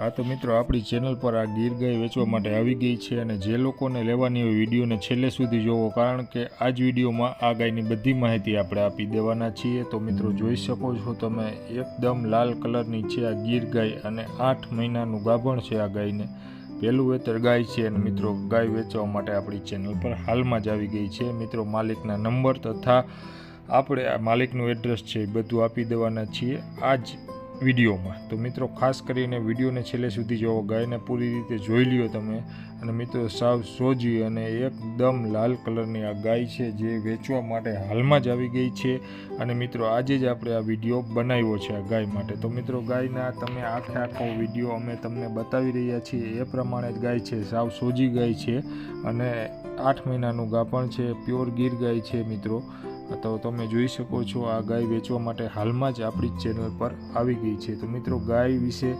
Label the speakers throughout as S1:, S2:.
S1: હા, તો મિત્રો, આપણી ચેનલ પર આ ગીર ગાય વેચવા માટે આવી ગઈ છે અને જે લોકોને લેવાની હોય વિડીયોને છેલ્લે સુધી જોવો, કારણ કે આ જ વિડીયોમાં આ ગાયની બધી માહિતી આપણે આપી દેવાના છીએ. તો મિત્રો, જોઈ શકો છો તમે, એકદમ લાલ કલરની છે આ ગીર ગાય અને આઠ મહિનાનું ગાભણ છે આ ગાયને. પહેલું વેતર ગાય છે અને મિત્રો, ગાય વેચવા માટે આપણી ચેનલ પર હાલમાં જ આવી ગઈ છે. મિત્રો, માલિકના નંબર તથા આપણે આ માલિકનું એડ્રેસ છે એ બધું આપી દેવાના છીએ. આ જ વિડીયોમાં. તો મિત્રો, ખાસ કરીને વિડીયોને છેલ્લે સુધી જોવો ગાયને પૂરી રીતે જોઈ લ્યો તમે, અને મિત્રો, સાવ સોજી અને એકદમ લાલ કલરની આ ગાય છે જે વેચવા માટે હાલમાં જ આવી ગઈ છે. અને મિત્રો, આજે જ આપણે આ વીડિયો બનાવ્યો છે આ ગાય માટે. તો મિત્રો, ગાયના તમે આખે આખો વીડિયો અમે તમને બતાવી રહ્યા છીએ. એ પ્રમાણે જ ગાય છે, સાવ સોજી ગાય છે. અને આઠ મહિનાનું ગાપણ છે, પ્યોર ગીર ગાય છે મિત્રો. તો તમે જોઈ શકો છો, આ ગાય વેચવા માટે હાલમાં જ આપણી ચેનલ પર આવી ગઈ છે. તો મિત્રો, ગાય વિશે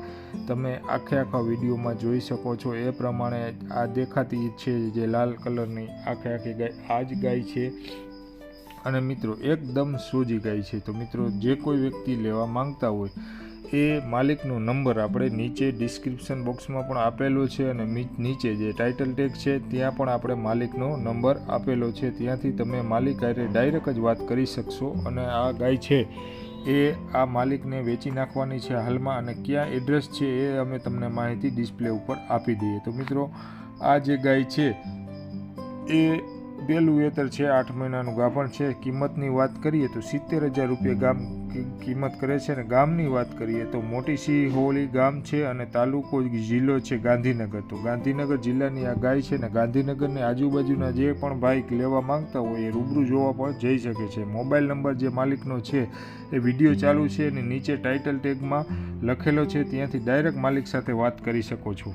S1: તમે આખે આખા વિડીયોમાં જોઈ શકો છો. એ પ્રમાણે આ દેખાતી છે જે લાલ કલરની આખે આખી ગાય, આ જ ગાય છે. અને મિત્રો, એકદમ સોજી ગાય છે. તો મિત્રો, જે કોઈ વ્યક્તિ લેવા માંગતા હોય એ માલિકનો નંબર આપણે નીચે ડિસ્ક્રિપ્શન બોક્સમાં પણ આપેલો છે અને નીચે જે ટાઇટલ ટેગ છે, ત્યાં પણ આપણે માલિકનો નંબર આપેલો છે. ત્યાંથી તમે માલિક હારે ડાયરેક્ટ જ વાત કરી શકશો અને આ ગાય છે. એ આ માલિકને વેચી નાખવાની છે હાલમાં અને ક્યાં એડ્રેસ છે એ અમે તમને માહિતી ડિસ્પ્લે ઉપર આપી દઈએ. તો મિત્રો, આ જે ગાય છે, એ પહેલું વેતર છે, આઠ મહિનાનું ગાભણ છે. કિંમતની વાત કરીએ તો સિત્તેર હજાર રૂપિયા ગામ કિંમત કરે છે અને ગામની વાત કરીએ તો મોટી સિંહ હોળી ગામ છે અને તાલુકો જિલ્લો છે ગાંધીનગર. તો ગાંધીનગર જિલ્લાની આ ગાય છે ને ગાંધીનગરની આજુબાજુના જે પણ બાઇક લેવા માંગતા હોય એ રૂબરૂ જોવા પણ જઈ શકે છે. મોબાઈલ નંબર જે માલિકનો છે એ વીડિયો ચાલુ છે અને નીચે ટાઇટલ ટેગમાં લખેલો છે. ત્યાંથી ડાયરેક્ટ માલિક સાથે વાત કરી શકો છો.